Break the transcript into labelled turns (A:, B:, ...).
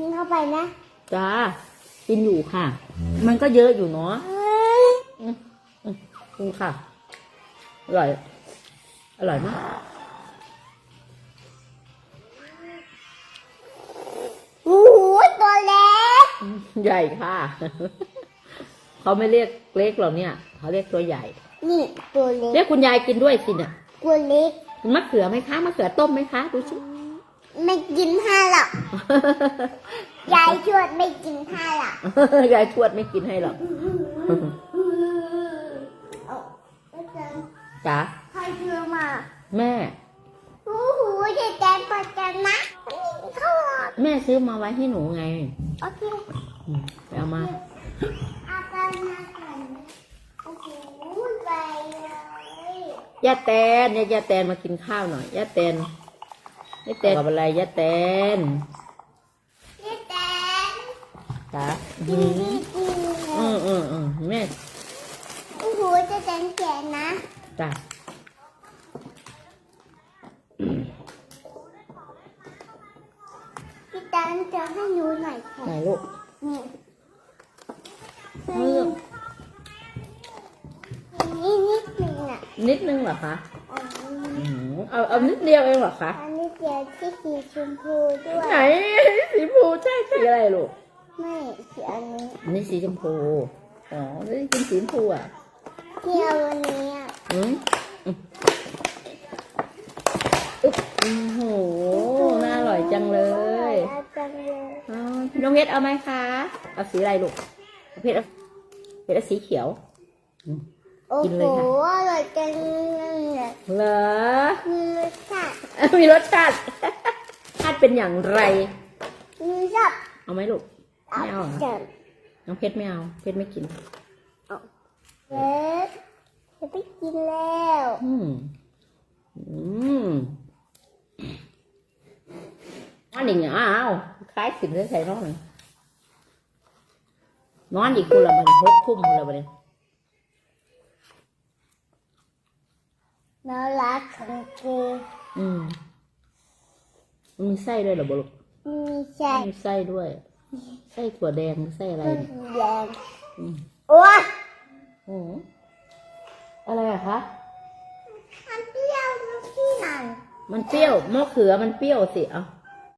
A: กินเข้าไปนะ
B: จ้ากินอยู่ค่ะ มันก็เยอะอยู่เนาะอืมอืมกินค่ะ อร่อย อร่อยมาก
A: โอ้โหตัวเล็ก
B: ใหญ่ค่ะ เขาไม่เรียกเล็กหรอกเนี่ย เขาเรียกตัวใหญ่
A: นี่ตัวเล็
B: เรีย
A: ก
B: กคุณยายกินด้วยสิเนี่ย
A: ตัวเล็ก
B: มะเขือไหมคะมะเขือต้มไหมคะ ดูสิ
A: ไม่กินให้หรอกยายชวดไม่กินให้หรอก
B: ยายทวดไม่กินให้หรอก
A: เอาแล้วจะ
B: จ๋า
A: ใครซื้อมา
B: แม่
A: โอ้โหเด็กแดงปะจันนะนี่เขาหรอก
B: แม่ซื้อมาไว้ให้หนูไง
A: โอเค
B: อืมไปเอามา
A: เอาไปมาก่อนนะโอ้โหไปเลย
B: ย่าแตนย่าย่าแตนมากินข้าวหน่อยย่าแตน ย่าแตนกับอะไรย่าแตน
A: เด็กแดง
B: จ๋า
A: กิ
B: อื
A: น
B: ม
A: ดีกิน
B: อืมอืมอืมแม่
A: โอ้โหจะแดงแก่นะ
B: จ้า
A: พี่ตันจะให้หนูหน่อยค่ะ
B: ไหนลูก
A: นี่
B: เรื่อง
A: นี่นิดนึงอะ
B: นิดนึงเหรอคะ
A: อันนี้
B: อืมเอาเอานิดเดียวเองเหรอคะ
A: อันนี้ เดียวที่สีชมพูด้วย
B: ไหนสีชมพูใช่สีอะไรลูก
A: ไม่สีอันนี้
B: อันนี้สีชมพูอ๋อไม่ได้กินสีชมพูอะ
A: ที่เอาวันนี้อะ
B: อืมอืมอึ๊บโอ้โหน่าอร่อยจังเลย
A: อาจังเลย
B: อ๋อน้องเพชรเอาไหมคะเอาสีอะไรลูกเอาเพชรเอาเพชรเอาสีเขียว
A: โอ้
B: กิน
A: โห
B: เลยค่ะ
A: อร่อยจังเลย
B: เหรอ
A: มีรสชาติ
B: มีรสชาติชาติเป็นอย่างไร
A: มีชอบ
B: เอาไหมลูก ไม่เอาเหรอ
A: จัง
B: น้องเพชรไม่เอา เพชรไม่กิน
A: เล็กจะไปกินแล้ว
B: อืมอืมนอนอีกอ้าวคล้ายสิบเลยใส่นอนนอนอีกคนละมันหกทุ่มคนละมัน
A: น่ารักของกู
B: อืมมันมีไส้ด้วยเหรอบลูก
A: มีใจ
B: มีไส้ด้วย ไส้ถั่วแดงหรือไส้อะไร
A: ต้น
B: เนี่ย
A: แดง
B: อืม
A: โอ้ย
B: อืมอะไรอะคะ
A: มันเปรี้ยวที่นั่น
B: มันเปรี้ยวมะเขือมันเปรี้ยวสิเอา